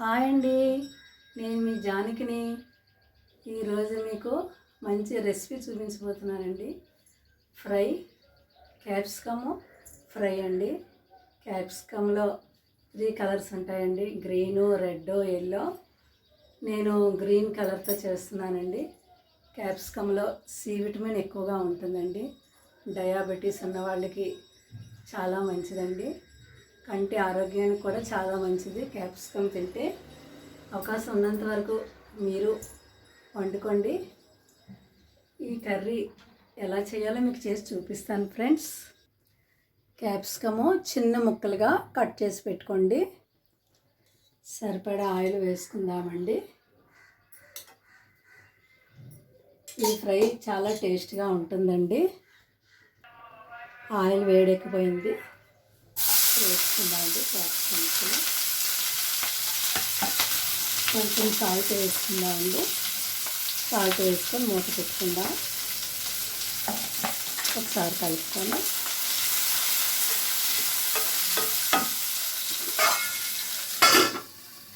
Hi అండి. నేను మీ జానకిని. ఈరోజు మీకు మంచి రెసిపీ చూపించబోతున్నానండి. ఫ్రై క్యాప్సికము ఫ్రై అండి. క్యాప్సికంలో త్రీ కలర్స్ ఉంటాయండి. Green red yellow. నేను గ్రీన్ కలర్తో చేస్తున్నానండి. క్యాప్సికంలో సి విటమిన్ ఎక్కువగా ఉంటుందండి. డయాబెటీస్ ఉన్న వాళ్ళకి చాలా మంచిదండి. కంటి ఆరోగ్యానికి కూడా చాలా మంచిది. క్యాప్సికం తింటే అవకాశం ఉన్నంత వరకు మీరు వండుకోండి. ఈ కర్రీ ఎలా చేయాలో మీకు చేసి చూపిస్తాను ఫ్రెండ్స్. క్యాప్సికము చిన్న ముక్కలుగా కట్ చేసి పెట్టుకోండి. సరిపడా ఆయిల్ వేసుకుందామండి. ఈ ఫ్రై చాలా టేస్ట్గా ఉంటుందండి. ఆయిల్ వేడెక్కిపోయింది. వేసుకుందామండి క్యాప్సికమ్స్లో కొంచెం సాల్ట్ వేసుకుందామండి. సాల్ట్ వేసుకొని మూత పెట్టుకుందాం. ఒకసారి కలుపుకొని.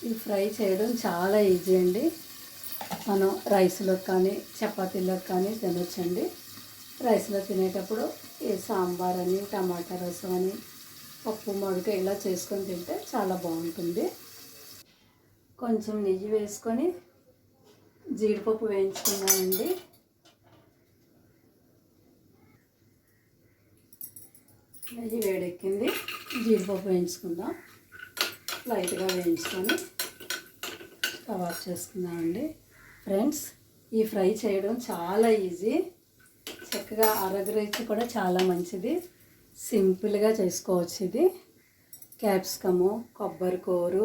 ఈ ఫ్రై చేయడం చాలా ఈజీ అండి. మనం రైస్లోకి కానీ చపాతీలోకి కానీ తినొచ్చండి. రైస్లో తినేటప్పుడు ఈ సాంబార్ అని టమాటా రసం అని పప్పు మామిడికాయ ఇలా చేసుకొని తింటే చాలా బాగుంటుంది. కొంచెం నెయ్యి వేసుకొని జీడిపప్పు వేయించుకున్నానండి నెయ్యి వేడెక్కింది. జీడిపప్పు వేయించుకుందాం. లైట్గా వేయించుకొని కబాబ్ చేసుకున్నామండి చేసుకుందామండి. ఫ్రెండ్స్ ఈ ఫ్రై చేయడం చాలా ఈజీ. చక్కగా ఆరోగ్యరీత్యా కూడా చాలా మంచిది. సింపుల్గా చేసుకోవచ్చు ఇది. క్యాప్సికము కొబ్బరి కూరు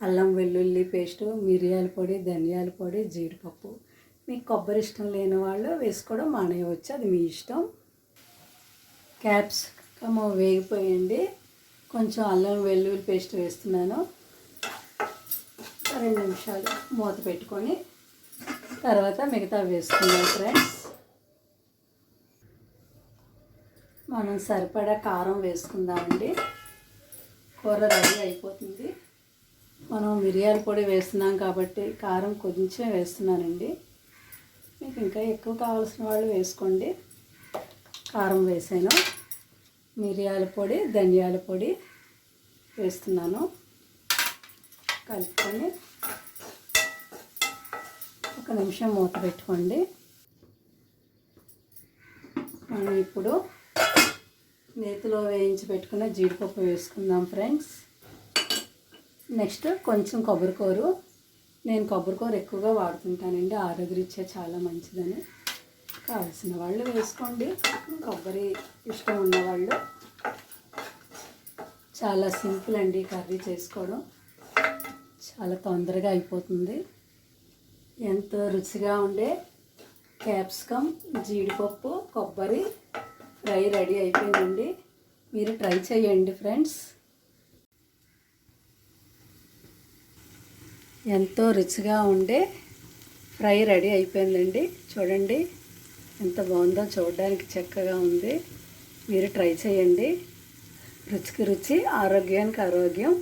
అల్లం వెల్లుల్లి పేస్టు మిరియాల పొడి ధనియాల పొడి జీడిపప్పు. మీకు కొబ్బరి ఇష్టం లేని వాళ్ళు వేసుకోవడం మానేయవచ్చు అది మీ ఇష్టం. క్యాప్సికము వేగిపోయండి కొంచెం అల్లం వెల్లుల్లి పేస్ట్ వేస్తున్నాను. రెండు నిమిషాలు మూత పెట్టుకొని తర్వాత మిగతా వేసుకున్నాను ఫ్రెండ్స్. మనం సరిపడా కారం వేసుకుందామండి. కూర రెడీ అయిపోతుంది. మనం మిరియాల పొడి వేస్తున్నాం కాబట్టి కారం కొంచెం వేస్తున్నానండి. మీకు ఇంకా ఎక్కువ కావాల్సిన వాళ్ళు వేసుకోండి. కారం వేసాను. మిరియాల పొడి ధనియాల పొడి వేస్తున్నాను. కలుపుకొని ఒక నిమిషం మూత పెట్టుకోండి. మనం ఇప్పుడు నేతిలో వేయించి పెట్టుకున్న జీడిపప్పు వేసుకుందాం ఫ్రెండ్స్. నెక్స్ట్ కొంచెం కొబ్బరికూరు నేను కొబ్బరికూర ఎక్కువగా వాడుతుంటానండి ఆరోగ్యరీత్యా చాలా మంచిదని. కావాల్సిన వాళ్ళు వేసుకోండి. కొబ్బరి ఇష్టం ఉన్నవాళ్ళు చాలా సింపుల్ అండి కర్రీ చేసుకోవడం. చాలా తొందరగా అయిపోతుంది. ఎంతో రుచిగా ఉండే క్యాప్సికమ్ జీడిపప్పు కొబ్బరి ఫ్రై రెడీ అయిపోయిందండి. మీరు ట్రై చేయండి ఫ్రెండ్స్. ఎంతో రుచిగా ఉండే ఫ్రై రెడీ అయిపోయిందండి. చూడండి ఎంత బాగుందో చూడడానికి చక్కగా ఉంది. మీరు ట్రై చేయండి. రుచికి రుచి ఆరోగ్యానికి ఆరోగ్యం.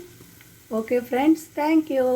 Okay friends thank you.